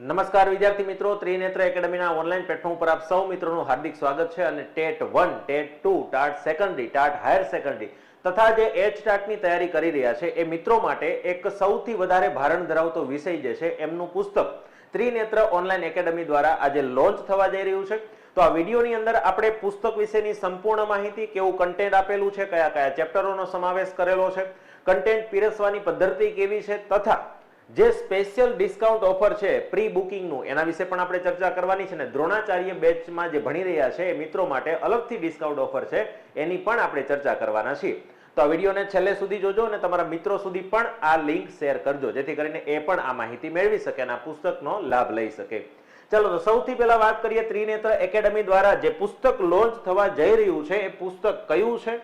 નમસ્કાર વિદ્યાર્થી મિત્રો, ત્રિનેત્ર એકેડમીના ઓનલાઈન પ્લેટફોર્મ પર આપ સૌ મિત્રોનું હાર્દિક સ્વાગત છે અને TET one, TET two, TAT secondary, TAT higher secondary તથા જે એચ ટાટની તૈયારી કરી રહ્યા છે એ મિત્રો માટે એક સૌથી વધારે ભારણ ધરાવતો વિષય જે છે એમનું પુસ્તક ત્રિનેત્ર ઓનલાઈન એકેડમી દ્વારા આજે લોન્ચ થવા જઈ રહ્યું છે. તો આ વિડીયોની અંદર આપણે પુસ્તક વિશેની સંપૂર્ણ માહિતી, કેવું કન્ટેન્ટ આપેલું છે કયા કયા ચેપ્ટરોનો સમાવેશ કરેલો છે કન્ટેન્ટ પીરસવાની પદ્ધતિ કેવી છે તથા જે સ્પેશિયલ ડિસ્કાઉન્ટ ઓફર છે પ્રી બુકિંગનું એના વિશે પણ આપણે ચર્ચા કરવાની છે ને દ્રોણાચાર્ય બેચમાં જે ભણી રહ્યા છે એ મિત્રો માટે અલગથી ડિસ્કાઉન્ટ ઓફર છે, એની પણ આપણે ચર્ચા કરવાના છીએ. તો આ વિડીયોને છેલ્લે સુધી જોજો અને તમારા મિત્રો સુધી પણ આ લિંક શેર કરજો, જેથી કરીને એ પણ આ માહિતી મેળવી શકે અને આ પુસ્તકનો લાભ લઈ શકે. ચાલો, તો સૌથી પહેલા વાત કરીએ ત્રિનેત્ર એકેડમી દ્વારા જે પુસ્તક લોન્ચ થવા જઈ રહ્યું છે, એ પુસ્તક કયું છે?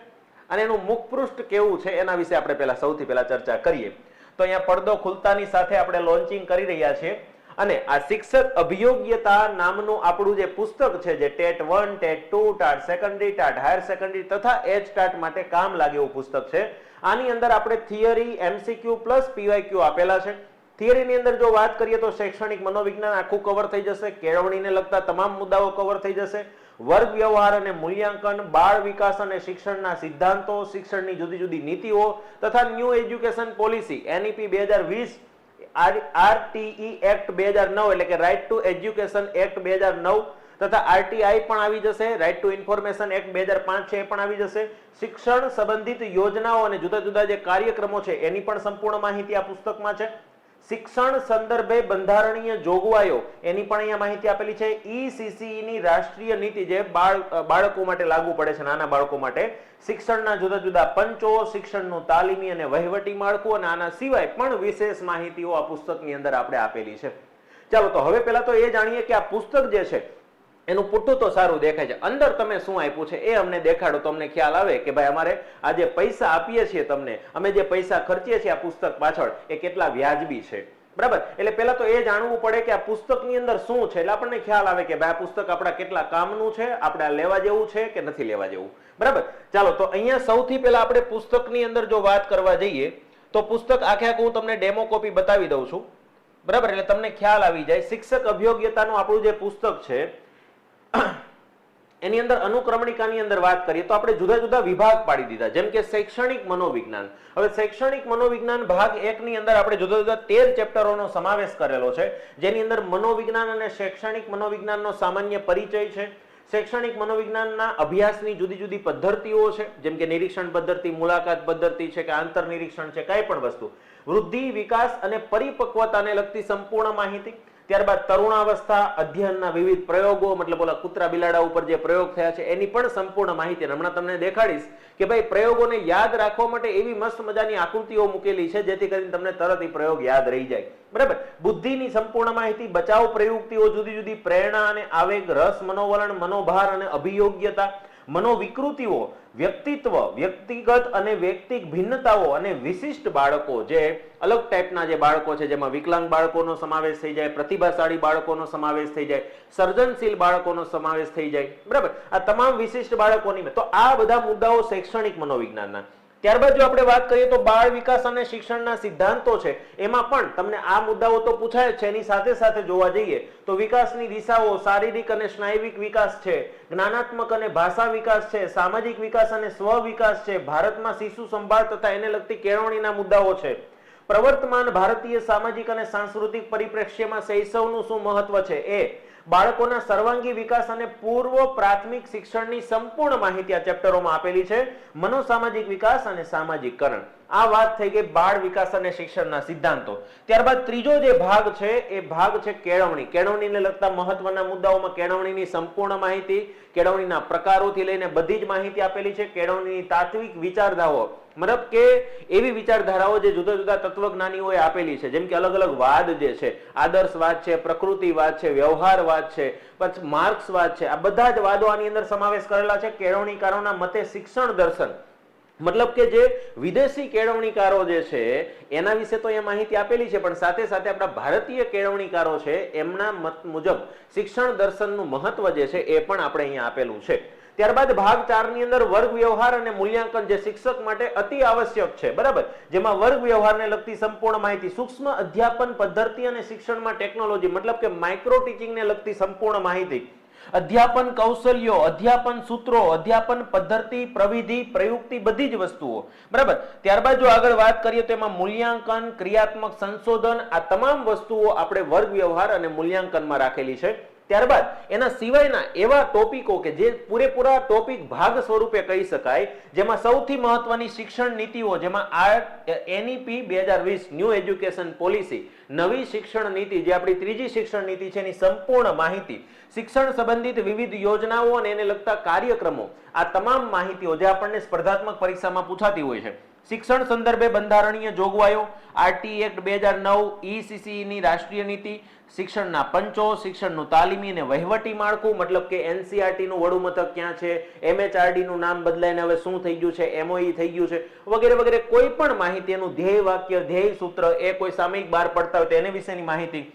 અને એનું મુખપૃષ્ઠ કેવું છે? એના વિશે આપણે પહેલા સૌથી પહેલા ચર્ચા કરીએ. તો અહીંયા પડદો ખુલતાની સાથે આપણે લોન્ચિંગ કરી રહ્યા છીએ. અને આ શિક્ષક અભિયોગ્યતા નામનું આપણું જે પુસ્તક છે, જે TET one, TET two, TAT secondary, TAT higher secondary તથા એચ ટાટ માટે કામ લાગે એવું પુસ્તક છે. આની અંદર આપણે થિયરી, એમસીક્યુ પ્લસ પીવાયક્યુ આપેલા છે. થિયરીની અંદર જો વાત કરીએ તો શૈક્ષણિક મનોવિજ્ઞાન આખું કવર થઈ જશે, કેળવણીને લગતા તમામ મુદ્દાઓ કવર થઈ જશે. વર્ગ વ્યવહાર અને મૂલ્યાંકન, બાળ વિકાસ અને શિક્ષણના સિદ્ધાંતો, શિક્ષણની જુદી જુદી નીતિઓ તથા ન્યૂ એજ્યુકેશન પોલિસી, એનઈપી બે હજાર વીસ આરટીઈ એક્ટ બે હજાર નવ, એટલે કે રાઇટ ટુ એજ્યુકેશન એક્ટ બે હજાર નવ તથા આરટીઆઈ પણ આવી જશે, રાઇટ ટુ ઇન્ફોર્મેશન એક્ટ બે હજાર પાંચ છે એ પણ આવી જશે. શિક્ષણ સંબંધિત યોજનાઓ અને જુદા જુદા જે કાર્યક્રમો છે એની પણ સંપૂર્ણ માહિતી આ પુસ્તકમાં છે. શિક્ષણ સંદર્ભે બંધારણીય જોગવાઈઓ, એની પણ અહીંયા માહિતી આપેલી છે. ઈસીસીઈ ની રાષ્ટ્રીય નીતિ જે બાળ બાળકો માટે લાગુ પડે છે, નાના બાળકો માટે. શિક્ષણના જુદા જુદા પંચો, શિક્ષણનું તાલીમી અને વહીવટી માળખું અને આના સિવાય પણ વિશેષ માહિતીઓ આ પુસ્તકની અંદર આપણે આપેલી છે. ચાલો, તો હવે પહેલા તો એ જાણીએ કે આ પુસ્તક જે છે એનું પૂઠું તો સારું દેખાય છે. અંદર તમે શું આપ્યું છે એ અમને દેખાડો તો અમને ખ્યાલ આવે કે ભાઈ અમારે આ જે પૈસા આપીએ છીએ તમને, અમે જે પૈસા ખર્ચીએ છીએ આ પુસ્તક પાછળ, એ કેટલા વ્યાજબી છે? બરાબર? એટલે પહેલા તો એ જાણવું પડે કે આ પુસ્તકની અંદર શું છે, એટલે આપણને ખ્યાલ આવે કે ભાઈ આ પુસ્તક આપણા કેટલા કામનું છે, આપણે આ લેવા જેવું છે કે નથી લેવા જેવું? બરાબર? ચાલો, તો અહીંયા સૌથી પહેલા આપણે પુસ્તકની અંદર જો વાત કરવા જઈએ, તો પુસ્તક આખે આખું હું તમને ડેમો કોપી બતાવી દઉં છું. બરાબર? એટલે તમને ખ્યાલ આવી જાય. શિક્ષક અભિયોગ્યતાનું આપણું જે પુસ્તક છે એની અંદર અનુક્રમણિકાની અંદર વાત કરીએ તો આપણે જુદા જુદા વિભાગ પાડી દીધા. જેમ કે શૈક્ષણિક મનોવિજ્ઞાન. હવે શૈક્ષણિક મનોવિજ્ઞાન ભાગ એક ની અંદર આપણે જુદા જુદા તેર ચેપ્ટરોનો સમાવેશ કરેલો છે, જેની અંદર મનોવિજ્ઞાન અને શૈક્ષણિક મનોવિજ્ઞાનનો સામાન્ય પરિચય છે. શૈક્ષણિક મનોવિજ્ઞાનના અભ્યાસની જુદી જુદી પદ્ધતિઓ છે, જેમ કે નિરીક્ષણ પદ્ધતિ, મુલાકાત પદ્ધતિ છે કે આંતર નિરીક્ષણ છે, કઈ પણ વસ્તુ. વૃદ્ધિ, વિકાસ અને પરિપક્વતાને લગતી સંપૂર્ણ માહિતી. ત્યારબાદ તરુણાવસ્થા અધ્યયનના વિવિધ પ્રયોગો, મતલબ ઓલા કૂતરા બિલાડા ઉપર જે પ્રયોગ થયા છે, એની પણ સંપૂર્ણ માહિતી હમણાં તમને દેખાડીશ કે ભાઈ પ્રયોગોને યાદ રાખવા માટે એવી મસ્ત મજાની આકૃતિઓ મૂકેલી છે, જેથી કરીને તમને તરત એ પ્રયોગ યાદ રહી જાય. બરાબર? બુદ્ધિની સંપૂર્ણ માહિતી, બચાવ પ્રયુક્તિઓ, જુદી જુદી પ્રેરણા અને આવેગ, રસ, મનોવલણ, મનોભાર અને અભિયોગ્યતા, મનોવિકૃતિઓ વ્યક્તિત્વ, વ્યક્તિગત અને વ્યક્તિક ભિન્નતાઓ અને વિશિષ્ટ બાળકો જે અલગ ટાઈપના જે બાળકો છે, જેમાં વિકલાંગ બાળકોનો સમાવેશ થઈ જાય, પ્રતિભાશાળી બાળકોનો સમાવેશ થઈ જાય, સર્જનશીલ બાળકોનો સમાવેશ થઈ જાય, બરાબર? આ તમામ વિશિષ્ટ બાળકોની તો આ બધા મુદ્દાઓ શૈક્ષણિક મનોવિજ્ઞાનના. ત્યારબાદ જો આપણે વાત કરીએ તો બાળ વિકાસ અને શિક્ષણના સિદ્ધાંતો છે, એમાં પણ તમને આ મુદ્દાઓ તો પૂછાય છે, એની સાથે સાથે જોવા જઈએ તો વિકાસની દિશાઓ શારીરિક અને સ્નાયવિક વિકાસ છે, જ્ઞાનાત્મક અને ભાષા વિકાસ છે, સામાજિક વિકાસ અને સ્વ વિકાસ છે, ભારતમાં શિશુ સંભાળ તથા એને લગતી કેળવણીના મુદ્દાઓ છે. પ્રવર્તમાન ભારતીય સામાજિક અને સાંસ્કૃતિક પરિપ્રેક્ષ્યમાં શૈશવનું શું મહત્વ છે? એ બાળકોના સર્વાંગી વિકાસ અને પૂર્વ પ્રાથમિક શિક્ષણની સંપૂર્ણ માહિતી આ ચેપ્ટરોમાં આપેલી છે. મનોસામાજિક વિકાસ અને સામાજિકકરણ. આ વાત થઈ ગઈ બાળ વિકાસ અને શિક્ષણના સિદ્ધાંતો. ત્યારબાદ ત્રીજો જે ભાગ છે, એ ભાગ છે કેળવણી. કેળવણીને લગતા મહત્વના મુદ્દાઓમાં કેળવણીની સંપૂર્ણ માહિતી, કેળવણીના પ્રકારોથી લઈને બધી જ માહિતી આપેલી છે. કેળવણીની તાત્વિક વિચારધારાઓ મતલબ કે એવી વિચારધારાઓ જે જુદા જુદા તત્વજ્ઞાનીઓએ આપેલી છે. જેમ કે અલગ અલગ વાદ જે છે, આદર્શવાદ છે, પ્રકૃતિવાદ છે, વ્યવહારવાદ છે, પછી માર્ક્સવાદ છે, આ બધા જ વાદો આની અંદર સમાવેશ કરેલા છે કેળવણીકારોના મતે શિક્ષણ દર્શન. મતલબ કે જે વિદેશી કેળવણીકારો જે છે, એના વિશે તો અહીંયા માહિતી આપેલી છે, પણ સાથે સાથે આપણા ભારતીય કેળવણીકારો છે, એમના મત મુજબ શિક્ષણ દર્શનનું મહત્વ જે છે, એ પણ આપણે અહીંયા આપેલું છે. ત્યારબાદ ભાગ ચારની અંદર વર્ગ વ્યવહાર અને મૂલ્યાંકન જે શિક્ષક માટે અતિ આવશ્યક છે, બરાબર? જેમાં વર્ગ વ્યવહારને લગતી સંપૂર્ણ માહિતી, સૂક્ષ્મ અધ્યાપન પદ્ધતિ અને શિક્ષણમાં ટેકનોલોજી, મતલબ કે માઇક્રો ટીચિંગને લગતી સંપૂર્ણ માહિતી. અધ્યાપન કૌશલ્યો, અધ્યાપન સૂત્રો, અધ્યાપન પદ્ધતિ, પ્રવિધિ, પ્રયુક્તિ બધી જ વસ્તુઓ, બરાબર? ત્યારબાદ જો આગળ વાત કરીએ તો એમાં મૂલ્યાંકન, ક્રિયાત્મક સંશોધન, આ તમામ વસ્તુઓ આપણે વર્ગ વ્યવહાર અને મૂલ્યાંકનમાં રાખેલી છે. ત્યારબાદ એના સિવાયના એવા ટોપિકો કે જે પૂરેપૂરા ટોપિક ભાગ સ્વરૂપે કહી શકાય, જેમાં સૌથી મહત્વની શિક્ષણ નીતિઓ જેમાં આ એનઈપી બે હજાર વીસ ન્યૂ એજ્યુકેશન પોલિસી નવી શિક્ષણ નીતિ જે આપણી ત્રીજી શિક્ષણ નીતિ છે એની સંપૂર્ણ માહિતી, શિક્ષણ સંબંધિત વિવિધ યોજનાઓ અને એને લગતા કાર્યક્રમો, આ તમામ માહિતીઓ જે આપણને સ્પર્ધાત્મક પરીક્ષામાં પૂછાતી હોય છે. શિક્ષણ સંદર્ભે બંધારણીય જોગવાઈઓ, આરટી એક્ટ બે હજાર નવ ઈસીસીની રાષ્ટ્રીય નીતિ શિક્ષણના પંચો, શિક્ષણનું તાલીમી અને વહીવટી માળખું, મતલબ કે એનસીઆરટી નું વડું મથક ક્યાં છે એમએચઆરડી નું નામ બદલાઈને હવે શું થઈ ગયું છે, એમઓઈ થઈ ગયું છે, વગેરે વગેરે કોઈ પણ માહિતી, એનું ધ્યેય વાક્ય, ધ્યેય સૂત્ર એ કોઈ સામયિક બહાર પડતા હોય તો એને વિશેની માહિતી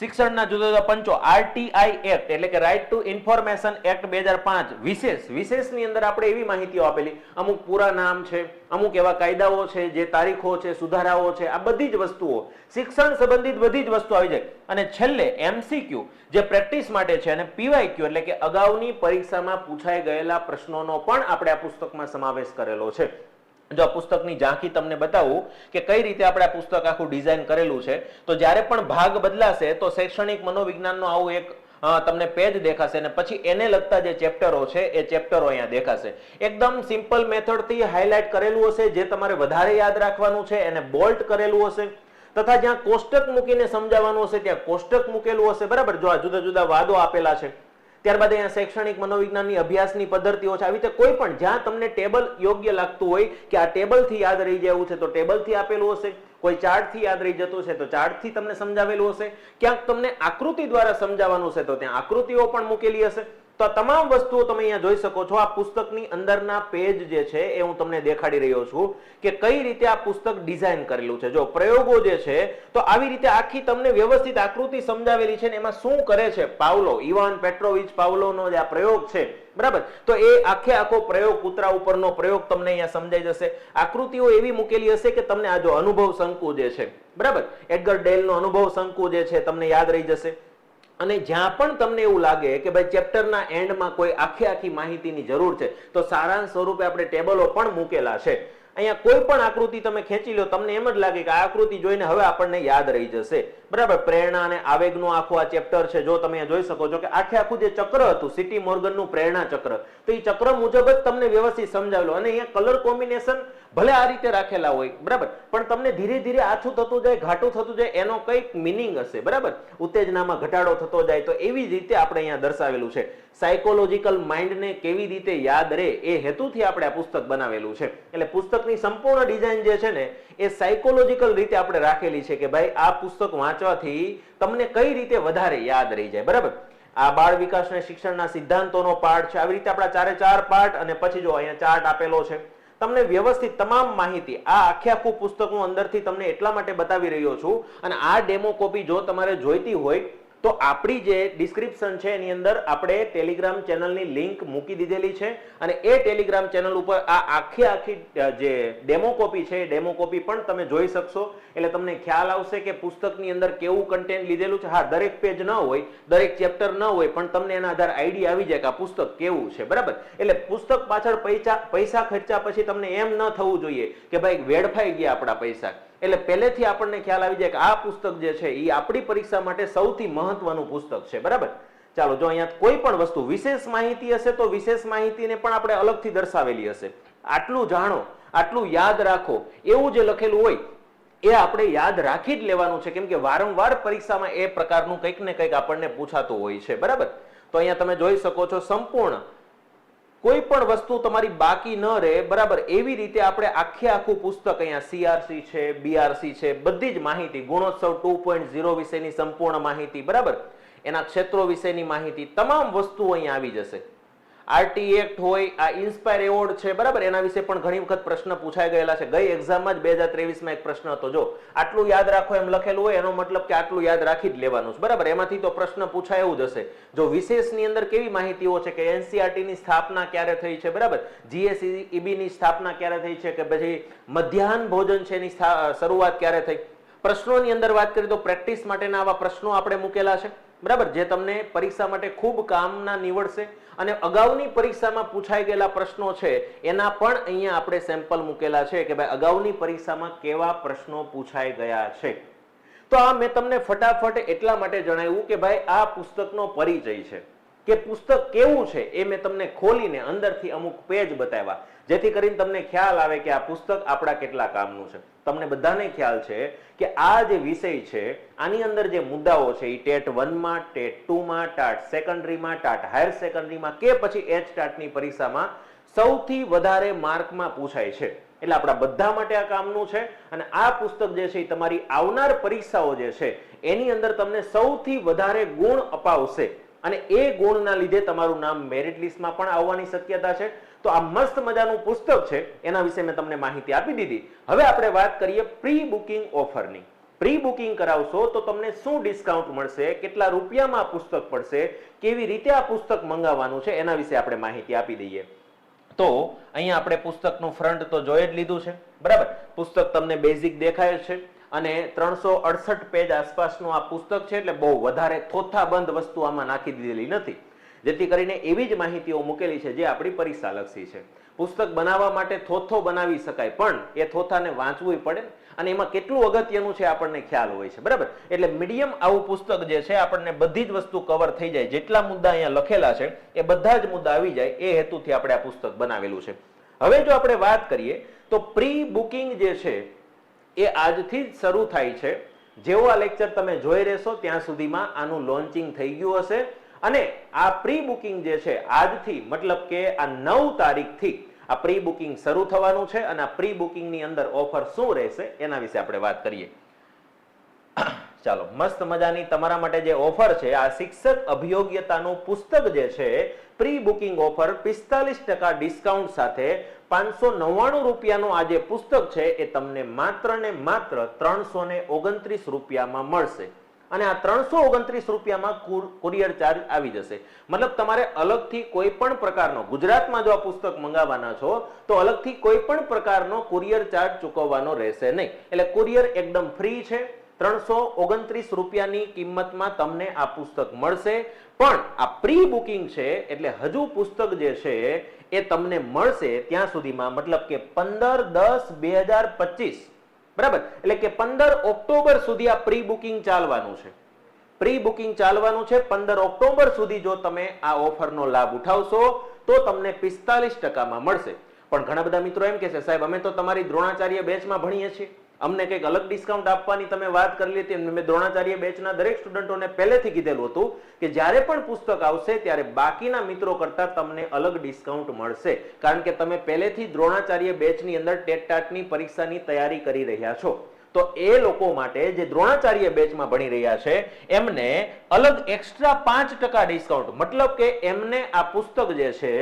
શિક્ષણના જુદા જુદા પંચો આરટીઆઈ એક્ટ એટલે કે રાઇટ ટુ ઇન્ફોર્મેશન એક્ટ બે હજાર પાંચ, વિશેષ, વિશેષની અંદર આપણે એવી માહિતીઓ આપેલી. અમુક પૂરા નામ છે, અમુક એવા કાયદાઓ છે, જે તારીખો છે, સુધારાઓ છે, આ બધી જ વસ્તુઓ શિક્ષણ સંબંધિત બધી જ વસ્તુ આવી જાય. અને છેલ્લે એમસીક્યુ જે પ્રેક્ટિસ માટે છે અને પીવાયક્યુ એટલે કે અગાઉની પરીક્ષામાં પૂછાઈ ગયેલા પ્રશ્નોનો પણ આપણે આ પુસ્તકમાં સમાવેશ કરેલો છે. જો આ પુસ્તકની ઝાંખી તમને બતાવું કે કઈ રીતે આપણે આ પુસ્તક આખું ડિઝાઇન કરેલું છે, તો જ્યારે પણ ભાગ બદલાશે, તો શૈક્ષણિક મનોવિજ્ઞાનનો આવું એક તમને પેજ દેખાશે અને પછી એને લગતા જે ચેપ્ટરો છે, એ ચેપ્ટરો અહીંયા દેખાશે. એકદમ સિમ્પલ મેથડથી હાઇલાઇટ કરેલું હશે, જે તમારે વધારે યાદ રાખવાનું છે, એને બોલ્ટ કરેલું હશે. તથા જ્યાં કોષ્ટક મૂકીને સમજાવવાનું હશે, ત્યાં કોષ્ટક મૂકેલું હશે. બરાબર? જો આ જુદા જુદા વાદો આપેલા છે. ત્યારબાદ અહીંયા શૈક્ષણિક મનોવિજ્ઞાનની અભ્યાસની પદ્ધતિઓ છે. આવી રીતે કોઈ પણ જ્યાં તમને ટેબલ યોગ્ય લાગતું હોય કે આ ટેબલથી યાદ રહી જવું છે, તો ટેબલથી આપેલું હશે. કોઈ ચાર્ટથી યાદ રહી જતું છે તો ચાર્ટથી તમને સમજાવેલું હશે. ક્યાંક તમને આકૃતિ દ્વારા સમજાવવાનું છે, તો ત્યાં આકૃતિઓ પણ મૂકેલી હશે. તો આ તમામ વસ્તુઓ તમે અહીંયા જોઈ શકો છો. આ પુસ્તકની અંદરના પેજ જે છે એ હું તમને દેખાડી રહ્યો છું કે કઈ રીતે આ પુસ્તક ડિઝાઇન કરેલું છે. જો પ્રયોગો જે છે, તો આવી રીતે આખી તમને વ્યવસ્થિત આકૃતિ સમજાવેલી છે ને એમાં શું કરે છે પાવલો? ઇવાન પેટ્રોવિચ પાવલોનો જે આ પ્રયોગ છે. બરાબર? તો એ આખે આખો પ્રયોગ, કૂતરા ઉપરનો પ્રયોગ તમને અહીંયા સમજાઈ જશે. આકૃતિઓ એવી મૂકેલી હશે કે તમને આ જો અનુભવ શંકુ જે છે, બરાબર? એડગર ડેલનો અનુભવ શંકુ જે છે તમને યાદ રહી જશે. અને જ્યાં પણ તમને એવું લાગે કે ભાઈ ચેપ્ટરના એન્ડમાં કોઈ આખી આખી માહિતીની જરૂર છે, તો સારાંશ સ્વરૂપે આપણે ટેબલો પણ મૂકેલા છે. અહીંયા કોઈ પણ આકૃતિ તમે ખેંચી લો, તમને એમ જ લાગે કે આ આકૃતિ જોઈને હવે આપણને યાદ રહી જશે. બરાબર, પ્રેરણા અને આવેગનું આખું આ ચેપ્ટર છે, જો તમે જોઈ શકો છો કે આખે આખું જે ચક્ર હતું, સિટી મોર્ગનનું પ્રેરણા ચક્ર, તો એ ચક્ર મુજબ જ તમને વ્યવસ્થિત સમજાવેલું. અને અહીંયા કલર કોમ્બિનેશન ભલે આ રીતે રાખેલા હોય, બરાબર. પણ તમને ધીરે ધીરે આછું થતું જાય, ઘાટું થતું જાય, એનો કંઈક મિનિંગ હશે, બરાબર. ઉત્તેજનામાં ઘટાડો થતો જાય, તો એવી રીતે આપણે અહીંયા દર્શાવેલું છે. સાયકોલોજીકલ માઇન્ડને કેવી રીતે યાદ રહે, એ હેતુથી આપણે આ પુસ્તક બનાવેલું છે. એટલે પુસ્તકની સંપૂર્ણ ડિઝાઇન જે છે ને, એ સાયકોલોજીકલ રીતે આપણે રાખેલી છે કે ભાઈ, આ પુસ્તક વાંચવાથી તમને કઈ રીતે વધારે યાદ રહી જાય, બરાબર. આ બાળ વિકાસ અને શિક્ષણના સિદ્ધાંતોનો પાઠ છે. આવી રીતે આપણા ચારે ચાર પાઠ અને પછી જો અહીંયા ચાર્ટ આપેલો છે તમને વ્યવસ્થિત તમામ માહિતી આ આખે આખું પુસ્તક હું અંદરથી તમને એટલા માટે બતાવી રહ્યો છું. અને આ ડેમો કોપી જો તમારે જોઈતી હોય તો આપણી જે ડિસ્ક્રિપ્શન છે એની અંદર આપણે ટેલિગ્રામ ચેનલની લિંક મૂકી દીધેલી છે અને એ ટેલિગ્રામ ચેનલ ઉપર આ આખી આખી જે ડેમો કોપી છે એ ડેમો કોપી પણ તમે જોઈ શકશો. એટલે તમને ખ્યાલ આવશે કે પુસ્તકની અંદર કેવું કન્ટેન્ટ લીધેલું છે. હા, દરેક પેજ ન હોય, દરેક ચેપ્ટર ન હોય, પણ તમને એના આધારે આઈડિયા આવી જાય કે આ પુસ્તક કેવું છે. બરાબર? એટલે પુસ્તક પાછળ પૈસા પૈસા ખર્ચા પછી તમને એમ ન થવું જોઈએ કે ભાઈ વેડફાઈ ગયા આપણા પૈસા. એટલે પહેલેથી આપણને ખ્યાલ આવી જાય કે આ પુસ્તક જે છે એ આપણી પરીક્ષા માટે સૌથી મહત્વનું પુસ્તક છે, બરાબર? ચાલો, જો અહીંયા કોઈ પણ વસ્તુ વિશેષ માહિતી હશે, તો વિશેષ માહિતીને પણ આપણે અલગથી દર્શાવેલી હશે. આટલું જાણો, આટલું યાદ રાખો. એવું જે લખેલું હોય, એ આપણે યાદ રાખી જ લેવાનું છે. કેમ કે વારંવાર પરીક્ષામાં એ પ્રકારનું કંઈક ને કંઈક આપણને પૂછાતું હોય છે, બરાબર? તો અહીંયા તમે જોઈ શકો છો, સંપૂર્ણ કોઈ પણ વસ્તુ તમારી બાકી ન રહે, બરાબર, એવી રીતે આપણે આખે આખું પુસ્તક અહીંયા સીઆરસી છે બીઆરસી છે, બધી જ માહિતી, ગુણોત્સવ ટુ પોઈન્ટ ઝીરો વિશેની સંપૂર્ણ માહિતી, બરાબર? એના ક્ષેત્રો વિશેની માહિતી, તમામ વસ્તુઓ અહીંયા આવી જશે. આરટી એક્ટ હોય, આ ઇન્સ્પાયર એવોર્ડ છે, બરાબર? એના વિશે પણ ઘણી વખત પ્રશ્ન પૂછાઈ ગયેલા છે. ગઈ એક્ઝામમાં જ બે હજાર ત્રેવીસમાં એક પ્રશ્ન હતો. જો, આટલું યાદ રાખો એમ લખેલું હોય, એનો મતલબ કે આટલું યાદ રાખી જ લેવાનું છે. બરાબર? એમાંથી તો પ્રશ્ન પૂછાય એવું જ હશે. જો, વિશેષની અંદર કેવી માહિતીઓ છે કે એનસીઆરટી ની સ્થાપના ક્યારે થઈ છે, બરાબર? જીએસઈબી ની સ્થાપના ક્યારે થઈ છે કે પછી મધ્યાહન ભોજન છે એની શરૂઆત ક્યારે થઈ? પ્રશ્નોની અંદર વાત કરીએ તો પ્રેક્ટિસ માટેના આવા પ્રશ્નો આપણે મૂકેલા છે. બરાબર? જે તમને પરીક્ષા માટે ખૂબ કામના નીવડશે અને અગાઉની પરીક્ષામાં પૂછાઈ ગયેલા પ્રશ્નો છે, એના પણ અહીંયા આપણે સેમ્પલ મૂકેલા છે કે ભાઈ અગાઉની પરીક્ષામાં કેવા પ્રશ્નો પૂછાઈ ગયા છે. તો આ મેં તમને ફટાફટ એટલા માટે જણાવ્યું કે ભાઈ આ પુસ્તકનો પરિચય છે. કે પુસ્તક કેવું છે એ મેં તમને ખોલીને અંદરથી અમુક પેજ બતાવ્યા. જેથી કરીને તમને ખ્યાલ આવે કે આ પુસ્તક આપણા કેટલા કામનું છે. તમને બધાને ખ્યાલ છે કે આ જે વિષય છે, આની અંદર જે મુદ્દાઓ છે એ ટેટ વનમાં, ટેટ ટુમાં, ટાટ સેકન્ડરીમાં, ટાટ હાયર સેકન્ડરીમાં કે પછી એચ ટાટની પરીક્ષામાં સૌથી વધારે માર્કમાં પૂછાય છે. એટલે આપણા બધા માટે આ કામનું છે અને આ પુસ્તક જે છે એ તમારી આવનાર પરીક્ષાઓ જે છે, એની અંદર તમને સૌથી વધારે ગુણ અપાવશે. અને એ ગુણના લીધે તમારું નામ મેરિટ લિસ્ટમાં પણ આવવાની શક્યતા છે. તો આ મસ્ત મજાનું પુસ્તક છે, એના વિશે મેં તમને માહિતી આપી દીધી. હવે આપણે વાત કરીએ પ્રી બુકિંગ ઓફરની. પ્રી બુકિંગ કરાવશો તો તમને શું ડિસ્કાઉન્ટ મળશે, કેટલા રૂપિયામાં પુસ્તક પડશે, કેવી રીતે આ પુસ્તક મંગાવવાનું છે, એના વિશે આપણે માહિતી આપી દઈએ. તો અહીંયા આપણે પુસ્તકનું ફ્રન્ટ તો જોઈ જ લીધું છે, બરાબર? પુસ્તક તમને બેઝિક દેખાય છે અને ત્રણસો અડસઠ પેજ આસપાસનું આ પુસ્તક છે, એટલે બહુ વધારે થોથાબંધ વસ્તુ આમાં નાખી દીધેલી નથી. જેથી કરીને એવી જ માહિતીઓ મૂકેલી છે જે આપણી પરીક્ષા લક્ષી છે. પુસ્તક બનાવવા માટે થોથો બનાવી શકાય, પણ એ થોથાને વાંચવું પડે અને એમાં કેટલું અગત્યનું છે આપણને ખ્યાલ હોય છે, બરાબર? એટલે મીડિયમ આવું પુસ્તક જે છે આપણને બધી જ વસ્તુ કવર થઈ જાય. જેટલા મુદ્દા અહીંયા લખેલા છે, એ બધા જ મુદ્દા આવી જાય, એ હેતુથી આપણે આ પુસ્તક બનાવેલું છે. હવે જો આપણે વાત કરીએ, તો પ્રી બુકિંગ જે છે, એ આજથી જ શરૂ થાય છે. જેવો આ લેક્ચર તમે જોઈ રહેશો, ત્યાં સુધીમાં આનું લોન્ચિંગ થઈ ગયું હશે. અને આ પ્રી બુકિંગ જે છે, આજથી મતલબ કે આ નવ તારીખથી આ પ્રી બુકિંગ શરૂ થવાનું છે અને આ પ્રી બુકિંગની અંદર ઓફર શું રહેશે એના વિશે આપણે વાત કરીએ. ચાલો, મસ્ત મજાની તમારા માટે જે ઓફર છે, આ શિક્ષક અભિયોગ્યતાનું પુસ્તક જે છે પ્રી બુકિંગ ઓફર પિસ્તાલીસ ટકા ડિસ્કાઉન્ટ સાથે પાંચસો નવ્વાણું રૂપિયાનું આ જે પુસ્તક છે, એ તમને માત્ર ને માત્ર ત્રણસો ઓગણત્રીસ રૂપિયામાં મળશે. અને આ ત્રણસો ઓગણત્રીસ રૂપિયામાં કુરિયર ચાર્જ આવી જશે. મતલબ તમારે અલગથી કોઈ પણ પ્રકારનો, ગુજરાતમાં જો આ પુસ્તક મંગાવવાના છો, તો અલગથી કોઈ પણ પ્રકારનો કુરિયર ચાર્જ ચૂકવવાનો રહેશે નહીં. એટલે કુરિયર એકદમ ફ્રી છે. ત્રણસો ઓગણત્રીસ રૂપિયાની કિંમતમાં તમને આ પુસ્તક મળશે. પણ આ પ્રી બુકિંગ છે, એટલે હજુ પુસ્તક જે છે, એ તમને મળશે ત્યાં સુધીમાં. મતલબ કે પંદર દસ બે હજાર પચીસ. બરાબર? એટલે કે પંદર ઓક્ટોબર સુધી આ પ્રી બુકિંગ ચાલવાનું છે. પ્રી બુકિંગ ચાલવાનું છે, પંદર ઓક્ટોબર સુધી જો તમે આ ઓફરનો લાભ ઉઠાવશો, તો તમને પિસ્તાલીસ ટકામાં મળશે. પણ ઘણા બધા મિત્રો એમ કહેશે, સાહેબ, અમે તો તમારી દ્રોણાચાર્ય બેચમાં ભણીએ છીએ. અમને કંઈક અલગ ડિસ્કાઉન્ટ આપવાની તમે વાત કરી હતી મેં દ્રોણાચાર્ય બેચના દરેક સ્ટુડન્ટોને પહેલેથી કીધેલું હતું કે જ્યારે પણ પુસ્તક આવશે ત્યારે બાકીના મિત્રો કરતા તમને અલગ ડિસ્કાઉન્ટ મળશે. કારણ કે તમે પહેલેથી દ્રોણાચાર્ય બેચની અંદર ટેટ ટાટની પરીક્ષાની તૈયારી કરી રહ્યા છો. તો એ લોકો માટે જે દ્રોણાચાર્ય બેચમાં ભણી રહ્યા છે, એમને અલગ એક્સ્ટ્રા પાંચ ટકા ડિસ્કાઉન્ટ મતલબ કે એમને આ પુસ્તક જે છે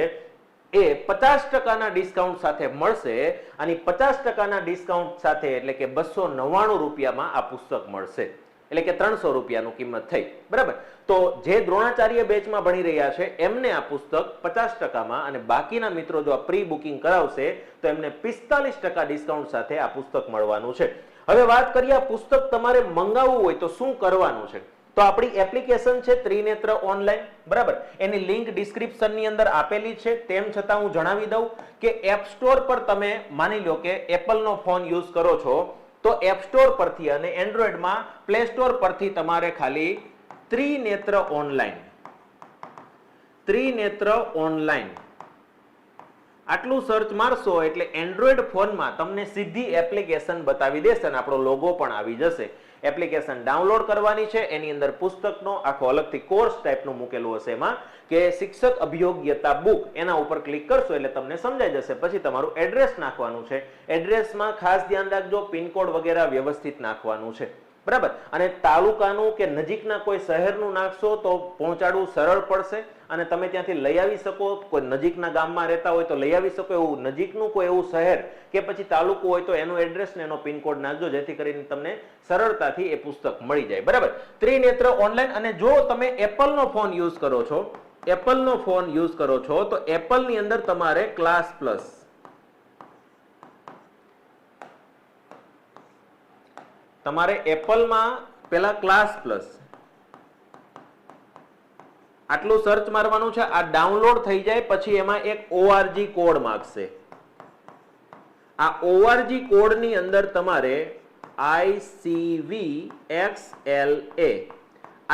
એ પચાસ ટકાના ડિસ્કાઉન્ટ સાથે મળશે અને પચાસ ટકાના ડિસ્કાઉન્ટ સાથે એટલે કે બસો નવ્વાણું રૂપિયામાં આ પુસ્તક મળશે. એટલે કે ત્રણસો રૂપિયાનું કિંમત થઈ. બરાબર? તો જે દ્રોણાચાર્ય બેચમાં ભણી રહ્યા છે, એમને આ પુસ્તક પચાસ ટકામાં અને બાકીના મિત્રો જો આ પ્રી બુકિંગ કરાવશે, તો એમને પિસ્તાલીસ ટકા ડિસ્કાઉન્ટ સાથે આ પુસ્તક મળવાનું છે. હવે વાત કરીએ આ પુસ્તક તમારે મંગાવવું હોય તો શું કરવાનું છે? તો આપણી એપ્લિકેશન છે ત્રિનેત્ર ઓનલાઈન, બરાબર? એની લિંક ડિસ્ક્રિપ્શનની અંદર આપેલી છે. તેમ છતાં હું જણાવી દઉં કે એપ સ્ટોર પર તમે માની લો કે એપલનો ફોન યુઝ કરો છો, તો એપ સ્ટોર પરથી અને એન્ડ્રોઈડમાં પ્લે સ્ટોર પરથી તમારે ખાલી ત્રિનેત્ર ઓનલાઈન. ત્રિનેત્ર ઓનલાઈન. આટલું સર્ચ મારશો એટલે એન્ડ્રોઈડ ફોનમાં તમને સીધી એપ્લિકેશન બતાવી દેશે અને આપણો લોગો પણ આવી જશે. એપ્લિકેશન ડાઉનલોડ કરવાની છે. એની અંદર પુસ્તકનો આખો અલગથી કોર્સ ટાઈપનું મૂકેલું હશે એમાં, કે શિક્ષક અભિયોગ્યતા બુક, એના ઉપર ક્લિક કરશો એટલે તમને સમજાઈ જશે. પછી તમારું એડ્રેસ નાખવાનું છે. એડ્રેસમાં ખાસ ધ્યાન રાખજો, પિનકોડ વગેરે વ્યવસ્થિત નાખવાનું છે. બરાબર? અને તાલુકાનું કે નજીકના કોઈ શહેરનું નાખશો તો પહોંચાડવું સરળ પડશે. અને તમે ત્યાંથી લઈ આવી શકો. કોઈ નજીકના ગામમાં રહેતા હોય તો લઈ આવી શકો. એવું નજીકનું કોઈ એવું શહેર કે પછી તાલુકો હોય તો એનું એડ્રેસ ને એનો પિનકોડ નાખજો, જેથી કરીને તમને સરળતાથી એ પુસ્તક મળી જાય. બરાબર? ત્રિનેત્ર ઓનલાઈન અને જો તમે એપલનો ફોન યુઝ કરો છો, એપલનો ફોન યુઝ કરો છો, તો એપલની અંદર તમારે ક્લાસ પ્લસ. તમારે એપલમાં પેલા ક્લાસ પ્લસ. આટલું સર્ચ મારવાનું છે, આ ડાઉનલોડ થઈ જાય, પછી એમાં એક ઓઆરજી કોડ માગશે. આ ઓઆરજી કોડની અંદર તમારે આઈસીવી એક્સ એલ એ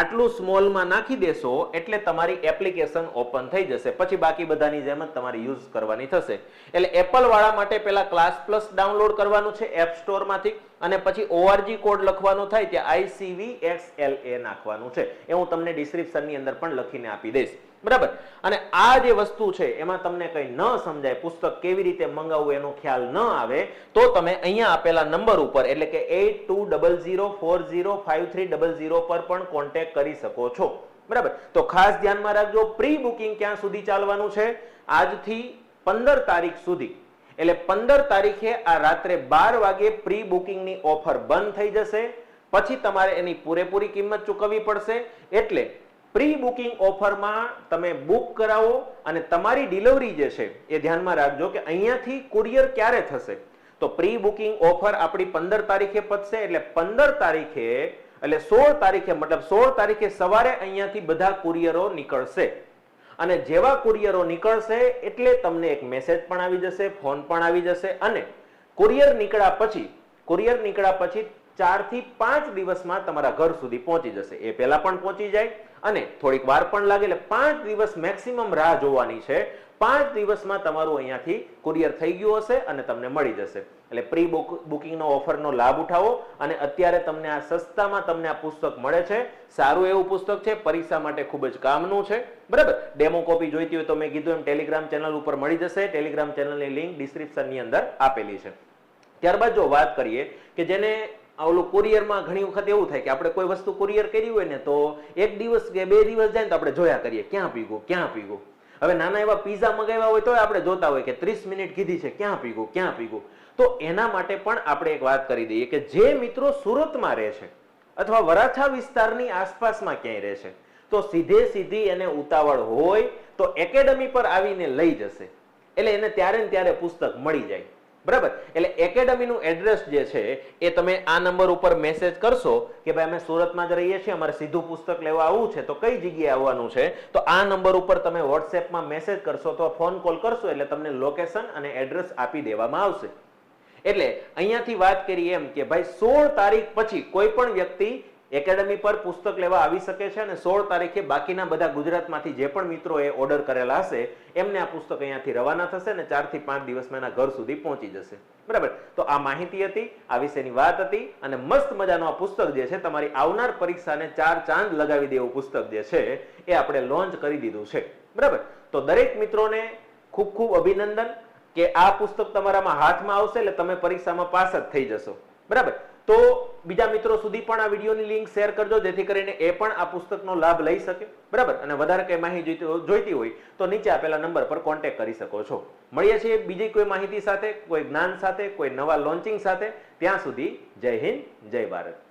આટલું સ્મોલમાં નાખી દેશો, એટલે તમારી એપ્લિકેશન ઓપન થઈ જશે. પછી બાકી બધાની જેમ જ તમારે યુઝ કરવાની થશે. એટલે એપલ વાળા માટે પેલા ક્લાસ પ્લસ ડાઉનલોડ કરવાનું છે એપ સ્ટોરમાંથી અને પછી ઓઆરજી કોડ લખવાનો થાય ત્યાં આઈસીવી એક્સ એલ એ નાખવાનું છે. એ હું તમને ડિસ્ક્રિપ્શનની અંદર પણ લખીને આપી દઈશ. બરાબર? અને આ જે વસ્તુ છે, એમાં તમને કંઈ ન સમજાય, પુસ્તક કેવી રીતે મંગાવવું એનો ખ્યાલ ન આવે, તો તમે અહીંયા આપેલા નંબર ઉપર, એટલે કે eight two double zero four zero five three double zero પર પણ કોન્ટેક્ટ કરી શકો છો. બરાબર? તો ખાસ ધ્યાનમાં રાખજો પ્રી બુકિંગ ક્યાં સુધી ચાલવાનું છે? આજથી પંદર તારીખ સુધી. એટલે પંદર તારીખે આ રાત્રે બાર વાગે પ્રી બુકિંગની ઓફર બંધ થઈ જશે. પછી તમારે એની પૂરેપૂરી કિંમત ચૂકવવી પડશે. એટલે પ્રી બુકિંગ ઓફરમાં તમે બુક કરાવો અને તમારી ડિલિવરી જે છે એ ધ્યાનમાં રાખજો કે અહીંયાથી કુરિયર ક્યારે થશે. તો પ્રી બુકિંગ ઓફર આપણી પંદર તારીખે પતશે એટલે પંદર તારીખે, એટલે સોળ તારીખે મતલબ સોળ તારીખે સવારે અહીંયાથી બધા કુરિયરો નીકળશે. અને જેવા કુરિયરો નીકળશે એટલે તમને એક મેસેજ પણ આવી જશે, ફોન પણ આવી જશે અને કુરિયર નીકળ્યા પછી, કુરિયર નીકળ્યા પછી ચારથી પાંચ દિવસમાં તમારા ઘર સુધી પહોંચી જશે. એ પહેલા પણ પહોંચી જાય અને થોડીક વાર પણ લાગે એટલે પાંચ દિવસ મેક્સિમમ રાહ જોવાની છે. પાંચ દિવસમાં તમારું અહીંયાથી કુરિયર થઈ ગયું હશે અને તમને મળી જશે. એટલે પ્રી બુક બુકિંગનો ઓફરનો લાભ ઉઠાવો અને અત્યારે તમને આ સસ્તામાં તમને આ પુસ્તક મળે છે. સારું એવું પુસ્તક છે, પરીક્ષા માટે ખૂબ જ કામનું છે. બરાબર? ડેમો કોપી જોઈતી હોય તો મેં કીધું એમ ટેલિગ્રામ ચેનલ ઉપર મળી જશે. ટેલિગ્રામ ચેનલની લિંક ડિસ્ક્રિપ્શનની અંદર આપેલી છે. ત્યારબાદ જો વાત કરીએ કે જેને ઓલું કુરિયરમાં ઘણી વખત એવું થાય કે આપણે કોઈ વસ્તુ કુરિયર કરી હોય ને તો એક દિવસ કે બે દિવસ જાય ને તો આપણે જોયા કરીએ, ક્યાં પીગું ક્યાં પીગું? હવે નાના એવા પીઝા મંગાવ્યા હોય તો આપણે જોતા હોય કે ત્રીસ મિનિટ કીધી છે, ક્યાં પીગું ક્યાં પીગું? તો એના માટે પણ આપણે એક વાત કરી દઈએ કે જે મિત્રો સુરતમાં રહે છે અથવા વરાછા વિસ્તારની આસપાસમાં ક્યાંય રહે છે, તો સીધે સીધી એને ઉતાવળ હોય તો એકેડમી પર આવીને લઈ જશે. એટલે એને ત્યારે ને ત્યારે પુસ્તક મળી જાય. બરાબર? એટલે એકેડમીનું એડ્રેસ જે છે, એ તમે આ નંબર ઉપર મેસેજ કરશો કે ભાઈ અમે સુરતમાં જ રહીએ છીએ, અમારે સીધું પુસ્તક લેવા આવવું છે, તો કઈ જગ્યાએ આવવાનું છે? તો આ નંબર ઉપર તમે વોટ્સએપમાં મેસેજ કરશો તો ફોન કોલ કરશો, એટલે તમને લોકેશન અને એડ્રેસ આપી દેવામાં આવશે. એટલે અહીંયાથી વાત કરીએ એમ કે ભાઈ સોળ તારીખ પછી કોઈ પણ વ્યક્તિ એકેડમી પર પુસ્તક લેવા આવી શકે છે અને સોળ તારીખે બાકીના બધા ગુજરાતમાંથી જે પણ મિત્રોએ ઓર્ડર કરેલા હશે, એમને આ પુસ્તક અહીંયાથી રવાના થશે અને ચારથી પાંચ દિવસમાં એના ઘર સુધી પહોંચી જશે. બરાબર? તો આ માહિતી હતી, આ વિશેની વાત હતી અને મસ્ત મજાનું આ પુસ્તક જે છે, તમારી આવનાર પરીક્ષાને ચાર ચાંદ લગાવી દેવું પુસ્તક જે છે, એ આપણે લોન્ચ કરી દીધું છે. બરાબર? તો દરેક મિત્રોને ખૂબ ખૂબ અભિનંદન કે આ પુસ્તક તમારામાં હાથમાં આવશે એટલે તમે પરીક્ષામાં પાસ જ થઈ જશો. બરાબર? તો બીજા મિત્રો સુધી પણ આ વિડીયોની લિંક શેર કરજો, જેથી કરીને એ પણ આ પુસ્તકનો લાભ લઈ શકે. બરાબર? અને વધારે કઈ માહિતી જોઈતી હોય, તો નીચે આપેલા નંબર પર કોન્ટેક્ટ કરી શકો છો. મળીએ છીએ બીજી કોઈ માહિતી સાથે, કોઈ જ્ઞાન સાથે, કોઈ નવા લોન્ચિંગ સાથે. ત્યાં સુધી જય હિન્દ, જય ભારત.